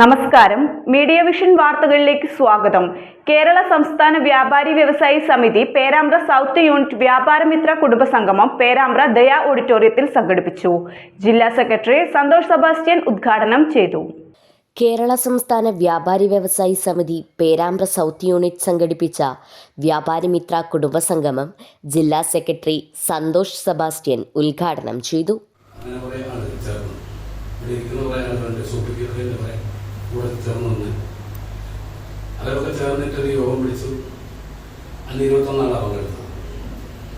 നമസ്കാരം. Media vision വാർത്തകളിലേക്ക് സ്വാഗതം. കേരള സംസ്ഥാന വ്യാപാരി വ്യവസായി സമിതി പേരാമ്പ്ര സൗത്ത് യൂണിറ്റ് വ്യാപാരമിത്ര കുടുംബസംഗമം പേരാമ്പ്ര ദയാ ഓഡിറ്റോറിയത്തിൽ സംഘടിപ്പിച്ചു. ജില്ലാ സെക്രട്ടറി സന്തോഷ് സബാസ്റ്റ്യൻ ഉദ്ഘാടനം ചെയ്തു. കേരള സംസ്ഥാന വ്യാപാരി വ്യവസായി സമിതി പേരാമ്പ്ര സൗത്ത് യൂണിറ്റ് സംഘടിപ്പിച്ച വ്യാപാരി മിത്ര കുടുംബസംഗമം ജില്ലാ സെക്രട്ടറി സന്തോഷ് സബാസ്റ്റ്യൻ ഉദ്ഘാടനം ചെയ്തു. കൂടെ ചേർന്ന് നിന്ന് അവരൊക്കെ ചേർന്നിട്ട് ഒരു യോഗം വിളിച്ചു. അന്ന് ഇരുപത്തൊന്നാളാണ് പങ്കെടുത്തത്.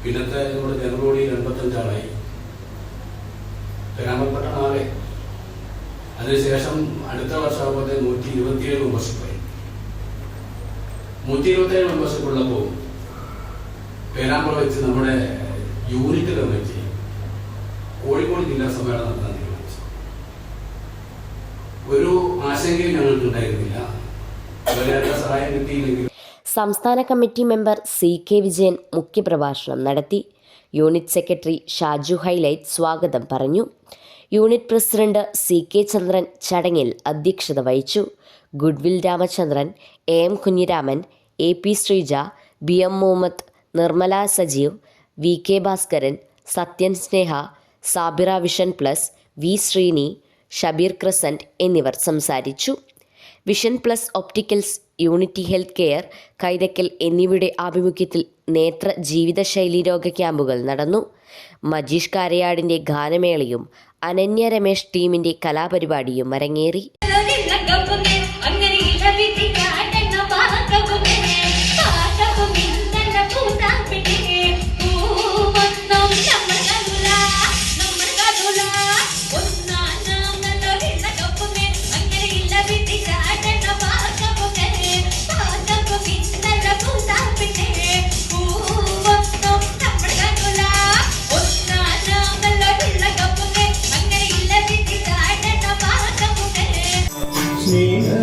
പിന്നത്തെ നമ്മുടെ ജനറൽ ബോഡിയിൽ എൺപത്തഞ്ചാളായി. പേരാമ്പൽപ്പെട്ട ആളെ. അതിനുശേഷം അടുത്ത വർഷമാകുമ്പോഴത്തെ നൂറ്റി ഇരുപത്തിയേഴ് മെമ്പർഷിപ്പായി. നൂറ്റി ഇരുപത്തിയേഴ് മെമ്പർഷിപ്പ് ഉള്ളപ്പോൾ പേരാമ്പ്ര വെച്ച് നമ്മുടെ യൂണിറ്റ് കമ്മിറ്റി കോഴിക്കോട് ജില്ലാ സമ്മേളനം നടത്താൻ തീരുമാനിച്ചു ഒരു സംസ്ഥാന committee member C K Vijayan മുഖ്യപ്രഭാഷണം നടത്തി. യൂണിറ്റ് സെക്രട്ടറി ഷാജു ഹൈലൈറ്റ് സ്വാഗതം പറഞ്ഞു. Unit president C K Chandran ചടങ്ങിൽ അധ്യക്ഷത വഹിച്ചു. Goodwill Ramachandran A M Kunhiraman A P Sreeja B M Muhammad Nirmala Sajeev V K Bhaskaran Sathyan Sneha Sabira Vision Plus V Sreeni Shabeer Crescent എന്നിവർ സംസാരിച്ചു. Vision Plus Opticals Unity Health Care Kaithakkal എന്നിവയുടെ ആഭിമുഖ്യത്തിൽ നേത്ര ജീവിതശൈലി രോഗ ക്യാമ്പുകൾ നടന്നു. മജീഷ് കാരയാടിന്റെ ഗാനമേളയും അനന്യ രമേശ് ടീമിന്റെ കലാപരിപാടിയും അരങ്ങേറി.